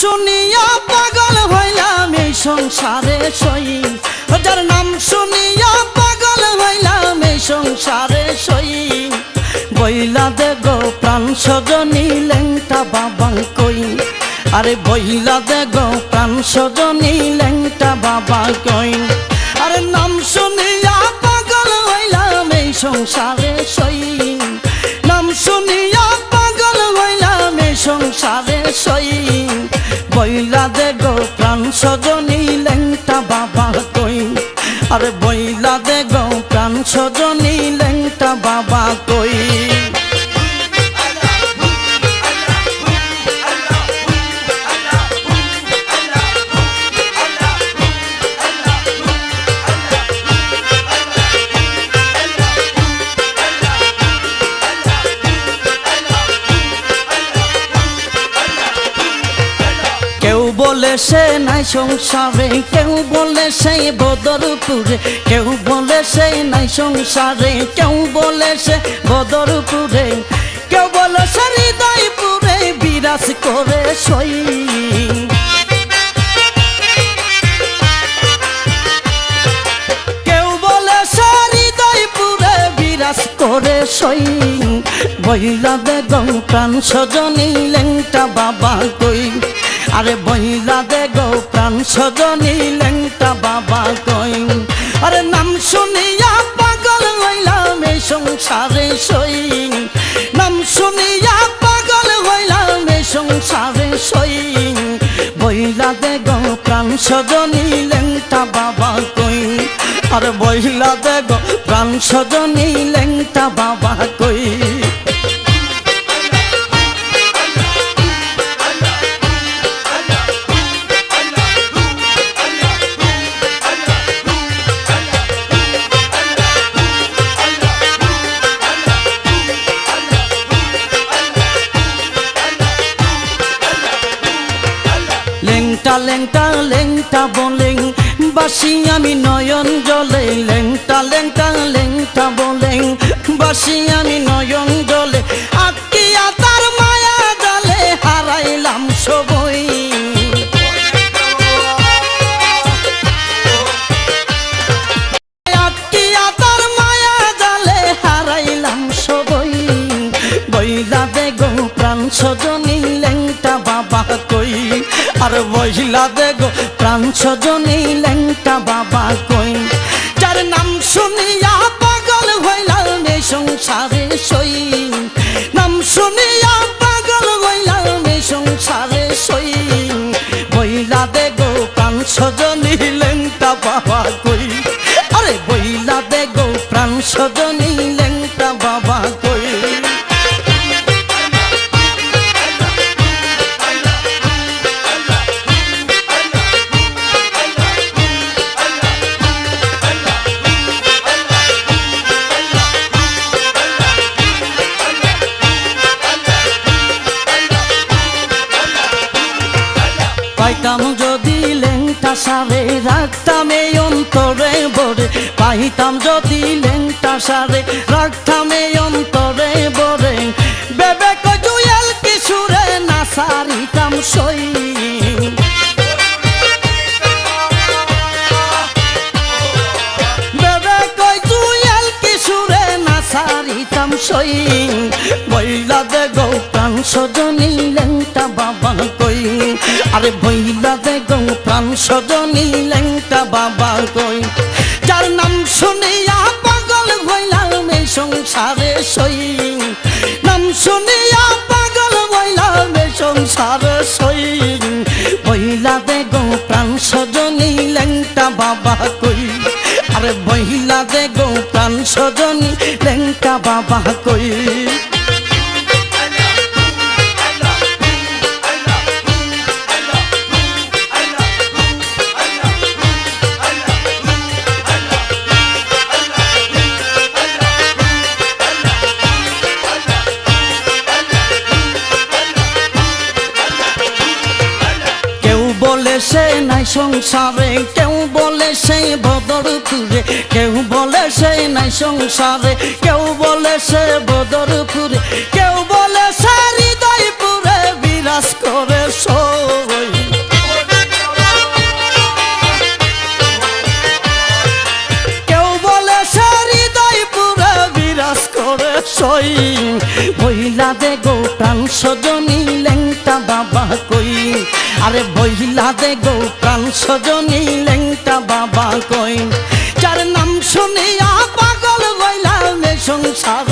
শুনিয়া পাগল হইলাম এই সংসারে সই। যার নাম শুনিয়া পাগল হইলাম এই সংসারে সই। বইলা দে গো প্রাণ সজনী লেংটা বাবা কই। আরে বইলা দে গো প্রাণ সজনী লেংটা বাবা কই। আরে নাম শুনিয়া পাগল হইলাম এই সংসারে সই। বইলা দে গো প্রাণ সজনী লেংটা বাবা কই আরে বইলা দে গো প্রাণ সজনী বলে সে নাই সংসারে, কেউ বলে সেই বদরপুরে, কেউ বলে সে নাই সংসারে, কেউ বলে সে বদরপুরে, কেউ বলে সে হৃদয়পুরে বিরাজ করে সই। কেউ বলে সে বিরাজ করে সই। বইলা গৌ প্রাণ সজনী লেংটা বাবা কই। আরে বইলা দে গৌ প্রাণ, সজনী লেংটা বাবা কই। আরে নাম শুনিয়া পাগল হইলাম এই সংসারে সই। নাম শুনিয়া পাগল হইলাম এই সংসারে সই। বইলা দে গৌ প্রাণ, সজনী লেংটা বাবা কই। আরে বইলা দে গো প্রাণ, সজনী লেংটা বাবা লেংটা লেংটা লেংটা বলেং। বাসি আমি নয়ন জলে, লেংটা লেংটা লেংটা বলেং। বাসি আমি নয়ন জলে আটকিয়া তার মায়া জালে হারাইলাম সবই। সজনী লেংটা বাবা আর বইলা দে গো প্রাণ সজনী লেংটা বাবা কই? যার নাম শুনিয়া পাগল হইলাম এই সংসারে সই। নাম শুনিয়া পাগল হইলাম এই সংসারে সই। বইলা দে গো প্রাণ সজনী লেংটা বাবা কই? আরে বইলা দে গো প্রাণ সজনী পাইতাম যদি লেংটা সারে, রাখতাম এই অন্তরে বরে। পাইতাম যদি লেংটা সারে, রাখতাম এই অন্তরে বরে। বেবে কজুয়েল কিশোরে, না সারিতাম সই। সই বইলা দে গৌ প্রাণ সজনী লেংটা বাবা আরে বইলা দে গৌ প্রাণ সজনী লেংটা বাবা কই। যার নাম শুনিয়া পাগল হইলাম এই সংসারে সই। নাম শুনিয়া পাগল হইলাম এই সংসারে সই। বইলা দে গৌ প্রাণ সজনী লেংটা বাবা কই। আরে বহিলা দে গো প্রাণ সজনী লেংটা বাবা কই। সে নাই সংসারে, কেউ বলে সেই বদরপুরে কেউ বলে সে নাই সংসারে, কেউ বলে সে বদরপুরে কেউ বলে সে বিরাজ করে সবাই। কেউ বলে সে বিরাজ করে সই। মহিলাদের গোটান সজন দে গো প্রাণ সজনী লেংটা বাবা কই যার নাম শুনিয়া পাগল গইলাম সংসার।